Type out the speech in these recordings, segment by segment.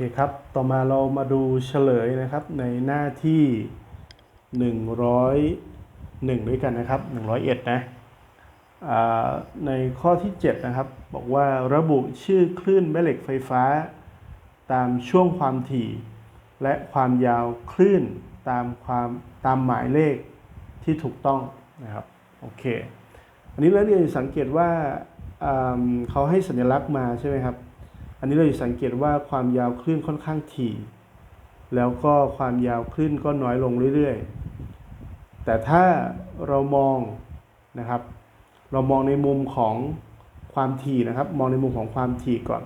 เคครับ ต่อมาเรามาดูเฉลยนะครับในหน้าที่ 101 ด้วยกันนะครับ 101 นะอ่าในข้อที่ 7 นะครับ บอกว่าระบุชื่อคลื่นแม่เหล็กไฟฟ้า ตามช่วงความถี่ และความยาวคลื่นตามความตามหมายเลขที่ถูกต้องนะครับ โอเค อันนี้เราเรียนสังเกตว่าเขาให้สัญลักษณ์มาใช่ไหมครับ อันนี้เราจะสังเกตว่าความยาวคลื่นค่อนข้างถี่ แล้วก็ความยาวคลื่นก็น้อยลงเรื่อยๆ แต่ถ้าเรามองนะครับ เรามองในมุมของความถี่นะครับ มองในมุมของความถี่ก่อน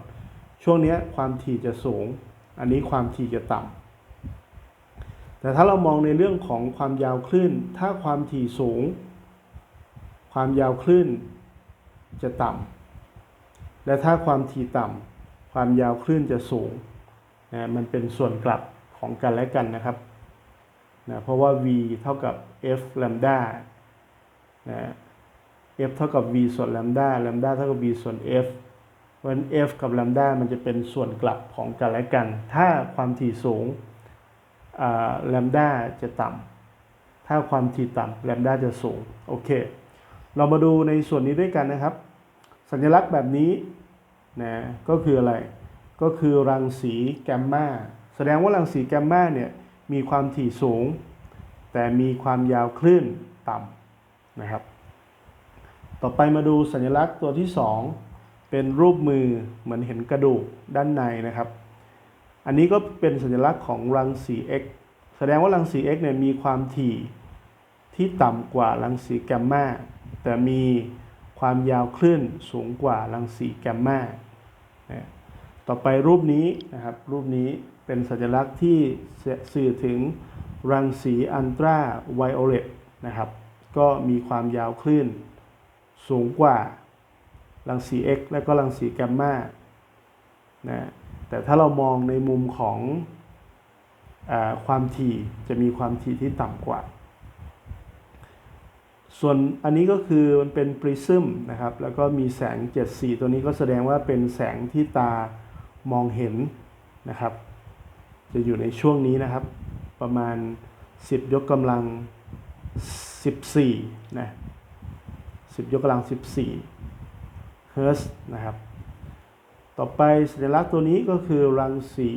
ช่วงนี้ความถี่จะสูง อันนี้ความถี่จะต่ำแต่ถ้าเรามองในเรื่องของความยาวคลื่น ถ้าความถี่สูง ความยาวคลื่นจะต่ำและถ้าความถี่ต่ำ ความยาวคลื่นจะสูงนะมันเป็นส่วนกลับของกันและกันนะครับนะเพราะว่า v เท่ากับ f lambda นะ f เท่ากับ v ส่วน lambda lambda เท่ากับ v ส่วน f เพราะฉะนั้น f กับ lambda มันจะเป็นส่วนกลับของกันและกัน ถ้าความถี่สูงอ่า lambda จะต่ำถ้าความถี่ต่ำ lambda จะสูง โอเค เรามาดูในส่วนนี้ด้วยกันนะครับ สัญลักษณ์แบบนี้ นะก็คืออะไรก็คือรังสีแกมมาแสดงว่ารังสีแกมมาเนี่ยมีความถี่สูง แต่มีความยาวคลื่นต่ำนะครับ ต่อไปมาดูสัญลักษณ์ตัวที่ 2 เป็นรูปมือเหมือนเห็นกระดูกด้านในนะครับ อันนี้ก็เป็นสัญลักษณ์ของรังสี X แสดงว่ารังสี X เนี่ยมีความถี่ที่ต่ำกว่ารังสีแกมมาแต่มี ความยาวคลื่นสูงกว่ารังสีแกมมานะต่อไปรูปนี้นะครับ รูปนี้เป็นสัญลักษณ์ที่สื่อถึงรังสีอัลตราไวโอเลตนะครับ ก็มีความยาวคลื่นสูงกว่ารังสี X และก็รังสีแกมมานะแต่ถ้าเรามองในมุมของอความถี่จะมีความถี่ที่ต่ำกว่า ส่วนอันนี้ก็คือมันเป็นปริซึมนะครับ แล้วก็มีแสงเจ็ดสีตัวนี้ก็แสดงว่าเป็นแสงที่ตามองเห็นนะครับ จะอยู่ในช่วงนี้นะครับ ประมาณ 10 ยกกำลัง 14 นะ 10 ยกกำลัง 14 เฮิร์ตซ์นะครับ ต่อไปสัญลักษณ์ตัวนี้ก็คือรังสี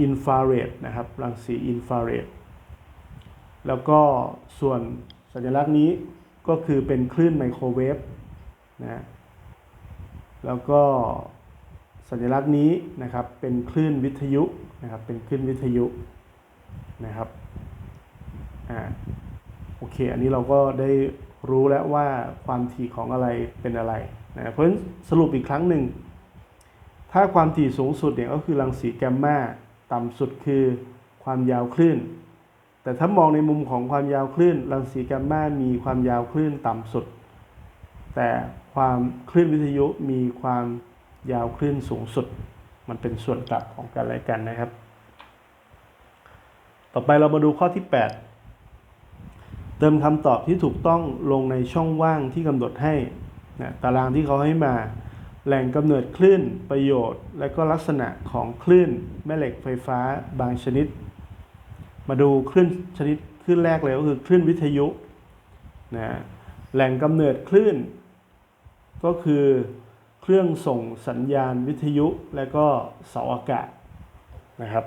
อินฟราเรดนะครับ รังสีอินฟราเรด แล้วก็ส่วนสัญลักษณ์นี้ก็คือเป็นคลื่นไมโครเวฟนะแล้วก็สัญลักษณ์นี้นะครับเป็นคลื่นวิทยุนะครับเป็นคลื่นวิทยุนะครับอ่าโอเค อันนี้เราก็ได้รู้แล้วว่าความถี่ของอะไรเป็นอะไรนะเพราะฉะนั้นสรุปอีกครั้งหนึ่ง ถ้าความถี่สูงสุดเนี่ยก็คือรังสีแกมมาต่ำสุดคือความยาวคลื่น แต่ถ้ามองในมุมของความยาวคลื่นรังสีแกมมามีความยาวคลื่นต่ำสุด แต่ความคลื่นวิทยุมีความยาวคลื่นสูงสุด มันเป็นส่วนกลับของกันและกันนะครับ ต่อไปเรามาดูข้อที่ 8 เติมคำตอบที่ถูกต้องลงในช่องว่างที่กำหนดให้นะตารางที่เขาให้มา แหล่งกำเนิดคลื่นประโยชน์ และก็ลักษณะของคลื่นแม่เหล็กไฟฟ้าบางชนิด มาดูคลื่นชนิดคลื่นแรกเลยก็คือคลื่นวิทยุนะแหล่งกำเนิดคลื่น ก็คือเครื่องส่งสัญญาณวิทยุและก็เสาอากาศนะครับ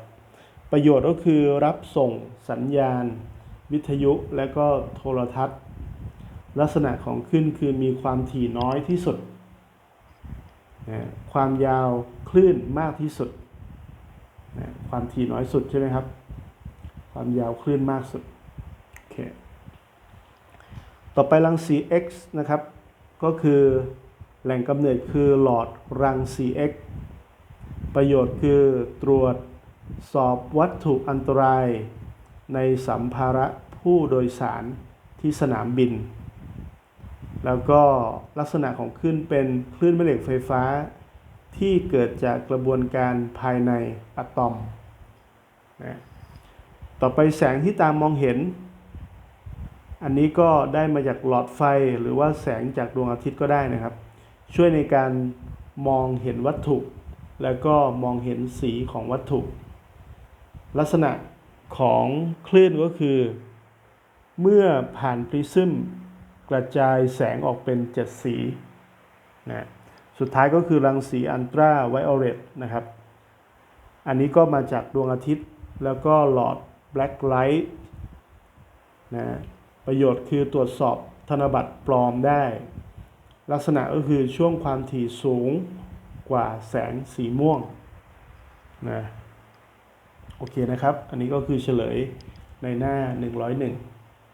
ประโยชน์ก็คือรับส่งสัญญาณวิทยุและก็โทรทัศน์ ลักษณะของคลื่นคือมีความถี่น้อยที่สุดนะความยาวคลื่นมากที่สุดนะความถี่น้อยสุดใช่ไหมครับ ความยาวคลื่นมากสุดโอเคต่อไปรังสี X นะครับ ก็คือแหล่งกำเนิดคือหลอดรังสี X ประโยชน์คือตรวจสอบวัตถุอันตรายในสัมภาระผู้โดยสารที่สนามบิน แล้วก็ลักษณะของคลื่นเป็นคลื่นแม่เหล็กไฟฟ้า ที่เกิดจากกระบวนการภายในอะตอมนะ ต่อไปแสงที่ตามองเห็น อันนี้ก็ได้มาจากหลอดไฟหรือว่าแสงจากดวงอาทิตย์ก็ได้นะครับ ช่วยในการมองเห็นวัตถุ แล้วก็มองเห็นสีของวัตถุ ลักษณะของคลื่นก็คือ เมื่อผ่านพริซึมกระจายแสงออกเป็นเจ็ดสีนะสุดท้ายก็คือรังสีอันตราไวโอเลตนะครับ อันนี้ก็มาจากดวงอาทิตย์แล้วก็หลอด แบล็คไลท์นะประโยชน์คือตรวจสอบธนบัตรปลอมได้ ลักษณะก็คือช่วงความถี่สูงกว่าแสงสีม่วงนะโอเคนะครับ อันนี้ก็คือเฉลยในหน้า 101